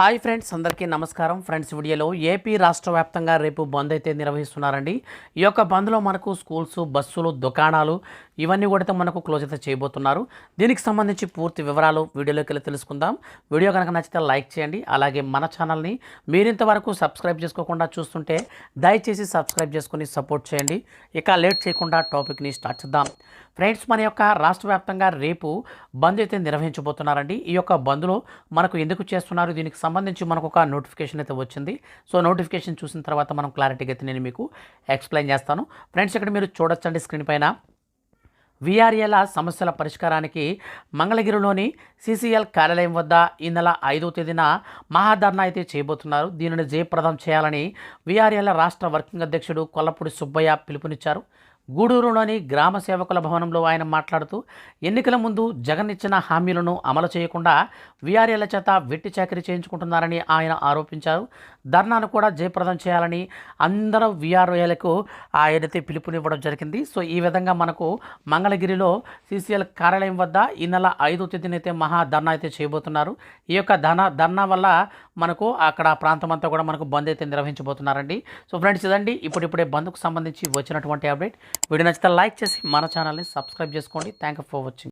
Hi friends అందరికీ నమస్కారం. Friends వీడియోలో ఏపీ రాష్ట్ర వ్యాప్తంగా రేపు బంద్ అయితే నిర్వహిస్తున్నారండి. ఈ యొక్క బంద్లో మనకు స్కూల్స్ బస్సులు దుకాణాలు ఇవన్నీ కూడా మనకు క్లోజ్ అయితే చేయబోతున్నారు. దీనికి సంబంధించి పూర్తి వివరాలు వీడియోలోకి వెళ్ళి తెలుసుకుందాం. వీడియో కనుక నచ్చితే లైక్ చేయండి. అలాగే మన ఛానల్ని మీరింతవరకు సబ్స్క్రైబ్ చేసుకోకుండా చూస్తుంటే దయచేసి సబ్స్క్రైబ్ చేసుకుని సపోర్ట్ చేయండి. ఇక లేట్ చేయకుండా టాపిక్ని స్టార్ట్ చేద్దాం. ఫ్రెండ్స్ మన యొక్క రాష్ట్ర వ్యాప్తంగా రేపు బంద్ అయితే నిర్వహించబోతున్నారండి. ఈ యొక్క బంద్లో మనకు ఎందుకు చేస్తున్నారు? దీనికి సంబంధించి మనకు ఒక నోటిఫికేషన్ అయితే వచ్చింది. సో నోటిఫికేషన్ చూసిన తర్వాత మనం క్లారిటీగా అయితే నేను మీకు ఎక్స్ప్లెయిన్ చేస్తాను. ఫ్రెండ్స్ ఇక్కడ మీరు చూడొచ్చండి స్క్రీన్ పైన. విఆర్ఏల సమస్యల పరిష్కారానికి మంగళగిరిలోని సీసీఎల్ కార్యాలయం వద్ద ఈ నెల ఐదో తేదీన మహాధర్నా అయితే చేయబోతున్నారు. దీనిని జయప్రదం చేయాలని విఆర్ఏల రాష్ట్ర వర్కింగ్ అధ్యక్షుడు కొల్లపూడి సుబ్బయ్య పిలుపునిచ్చారు. గూడూరులోని గ్రామ సేవకుల భవనంలో ఆయన మాట్లాడుతూ ఎన్నికల ముందు జగన్ ఇచ్చిన హామీలను అమలు చేయకుండా వీఆర్ఏల చేత వెట్టి చాకరీ చేయించుకుంటున్నారని ఆయన ఆరోపించారు. ధర్నాను కూడా జయప్రదం చేయాలని అందరూ వీఆర్ఏలకు ఆయనైతే పిలుపునివ్వడం జరిగింది. సో ఈ విధంగా మనకు మంగళగిరిలో సీసీఎల్ కార్యాలయం వద్ద ఈ నెల ఐదో తేదీనైతే మహా ధర్నా అయితే చేయబోతున్నారు. ఈ యొక్క ధన ధర్నా వల్ల మనకు అక్కడ ప్రాంతం అంతా కూడా మనకు బంద్ అయితే నిర్వహించబోతున్నారండి. సో ఫ్రెండ్స్ ఇదండి. ఇప్పుడిప్పుడే బంద్కు సంబంధించి వచ్చినటువంటి అప్డేట్. వీడియో నచ్చితే లైక్ చేసి మన ఛానల్ని సబ్స్క్రైబ్ చేసుకోండి. Thank for watching